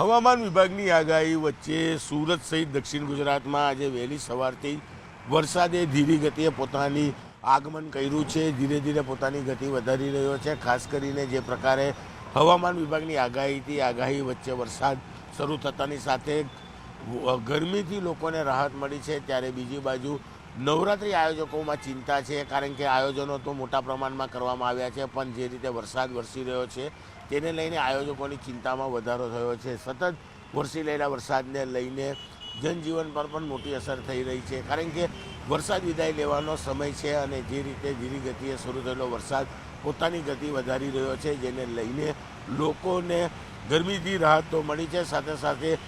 હવામાન વિભાગની આગાહી વચ્ચે સુરત સહિત દક્ષિણ ગુજરાતમાં આજે વહેલી સવારથી વરસાદે ધીરી ગતિએ પોતાની આગમન કર્યું છે. ધીરે ધીરે પોતાની ગતિ વધારી રહ્યો છે. ખાસ કરીને જે પ્રકારે હવામાન વિભાગની આગાહીથી આગાહી વચ્ચે વરસાદ શરૂ થતાની સાથે ગરમીથી લોકોને રાહત મળી છે. ત્યારે બીજી બાજુ નવરાત્રિ આયોજકોમાં ચિંતા છે, કારણ કે આયોજનો તો મોટા પ્રમાણમાં કરવામાં આવ્યા છે, પણ જે રીતે વરસાદ વરસી રહ્યો છે, તેને લઈને આયોજકોની ચિંતામાં વધારો થયો છે. સતત વરસી રહેલા વરસાદને લઈને જનજીવન પર પણ મોટી અસર થઈ રહી છે, કારણ કે વરસાદ વિદાય લેવાનો સમય છે અને જે રીતે ધીરી ગતિએ શરૂ થયેલો વરસાદ પોતાની ગતિ વધારી રહ્યો છે, જેને લઈને લોકોને ગરમીથી રાહત તો મળી છે, સાથે સાથે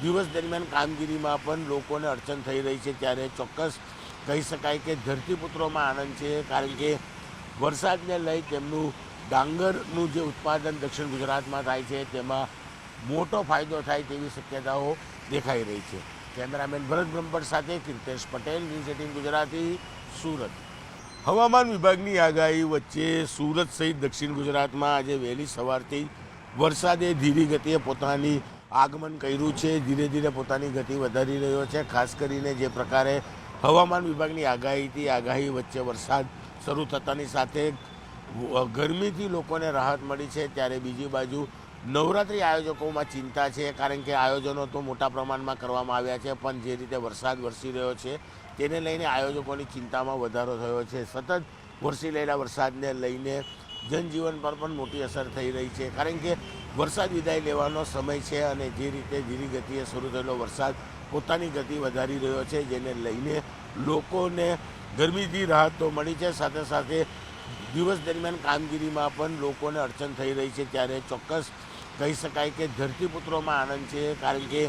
દિવસ દરમિયાન કામગીરીમાં પણ લોકોને અડચણ થઈ રહી છે, ત્યારે ચોક્કસ કહી શકાય કે ધરતીપુત્રોમાં આનંદ છે, કારણ કે વરસાદને લઈ તેમનું ડાંગરનું જે ઉત્પાદન દક્ષિણ ગુજરાતમાં થાય છે, તેમાં મોટો ફાયદો થાય તેવી શક્યતાઓ દેખાઈ રહી છે. કેમેરામેન ભરત બ્રહ્મભટ્ટ સાથે કીર્તેશ પટેલ ન્યૂઝ એટીન ગુજરાતી, સુરત. હવામાન વિભાગની આગાહી વચ્ચે સુરત સહિત દક્ષિણ ગુજરાતમાં આજે વહેલી સવારથી વરસાદે ધીરી ગતિએ પોતાની આગમન કર્યું છે. ધીરે ધીરે પોતાની ગતિ વધારી રહ્યો છે, ખાસ કરીને જે પ્રકારે હવામાન વિભાગની આગાહીથી આગાહી વચ્ચે વરસાદ શરૂ થતાની સાથે ગરમીથી લોકોને રાહત મળી છે. ત્યારે બીજી બાજુ નવરાત્રિ આયોજકોમાં ચિંતા છે, કારણ કે આયોજનો તો મોટા પ્રમાણમાં કરવામાં આવ્યા છે, પણ જે રીતે વરસાદ વરસી રહ્યો છે, તેને લઈને આયોજકોની ચિંતામાં વધારો થયો છે. સતત વરસી રહેલા વરસાદને લઈને જનજીવન પર પણ મોટી અસર થઈ રહી છે, કારણ કે વરસાદ વિદાય લેવાનો સમય છે અને જે રીતે ધીરી ગતિએ શરૂ થયેલો વરસાદ પોતાની ગતિ વધારી રહ્યો છે, જેને લઈને લોકોને ગરમીથી રાહત તો મળી છે. સાથે સાથે દિવસ દરમિયાન કામગીરીમાં પણ લોકોને અડચણ થઈ રહી છે. ત્યારે ચોક્કસ કહી શકાય કે ધરતીપુત્રોમાં આનંદ છે, કારણ કે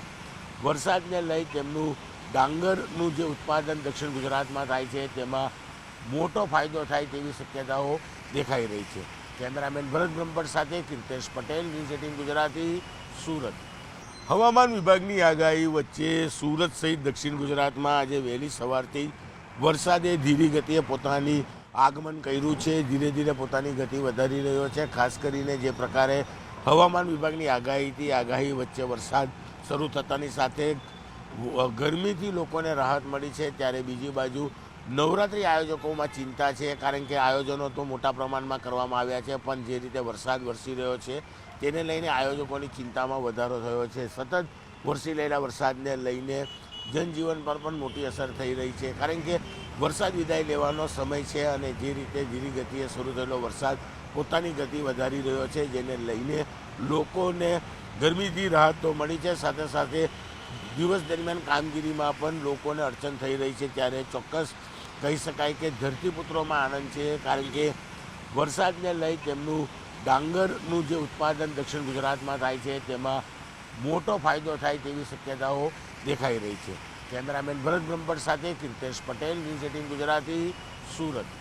વરસાદને લઈ તેમનું ડાંગરનું જે ઉત્પાદન દક્ષિણ ગુજરાતમાં થાય છે, તેમાં મોટો ફાયદો થાય તેવી શક્યતાઓ દેખાઈ રહી છે. કેમેરામેન ભરત બ્રહ્મભટ્ટ સાથે કીર્તેશ પટેલ, ન્યૂઝ એટીન ગુજરાતી, સુરત. હવામાન વિભાગની આગાહી વચ્ચે સુરત સહિત દક્ષિણ ગુજરાતમાં આજે વહેલી સવારથી વરસાદે ધીરી ગતિએ પોતાની આગમન કર્યું છે. ધીરે ધીરે પોતાની ગતિ વધારી રહ્યો છે. ખાસ કરીને જે પ્રકારે હવામાન વિભાગની આગાહીથી આગાહી વચ્ચે વરસાદ શરૂ થતાની સાથે ગરમીથી લોકોને રાહત મળી છે. ત્યારે બીજી બાજુ નવરાત્રિ આયોજકોમાં ચિંતા છે, કારણ કે આયોજનો તો મોટા પ્રમાણમાં કરવામાં આવ્યા છે, પણ જે રીતે વરસાદ વરસી રહ્યો છે, તેને લઈને આયોજકોની ચિંતામાં વધારો થયો છે. સતત વરસી રહેલા વરસાદને લઈને જનજીવન પર પણ મોટી અસર થઈ રહી છે, કારણ કે વરસાદ વિદાય લેવાનો સમય છે અને જે રીતે ધીરી ગતિએ શરૂ થયેલો વરસાદ પોતાની ગતિ વધારી રહ્યો છે, જેને લઈને લોકોને ગરમીથી રાહત તો મળી છે, સાથે સાથે દિવસ દરમિયાન કામગીરીમાં પણ લોકોને અડચણ થઈ રહી છે, ત્યારે ચોક્કસ કહી શકાય કે ધરતીપુત્રોમાં આનંદ છે, કારણ કે વરસાદને લઈ તેમનું ડાંગરનું જે ઉત્પાદન દક્ષિણ ગુજરાતમાં થાય છે, તેમાં મોટો ફાયદો થાય તેવી શક્યતાઓ દેખાઈ રહી છે. કેમેરામેન ભરત બ્રહ્મભટ્ટ સાથે કીર્તેશ પટેલ, ન્યૂઝ ગુજરાતી, સુરત.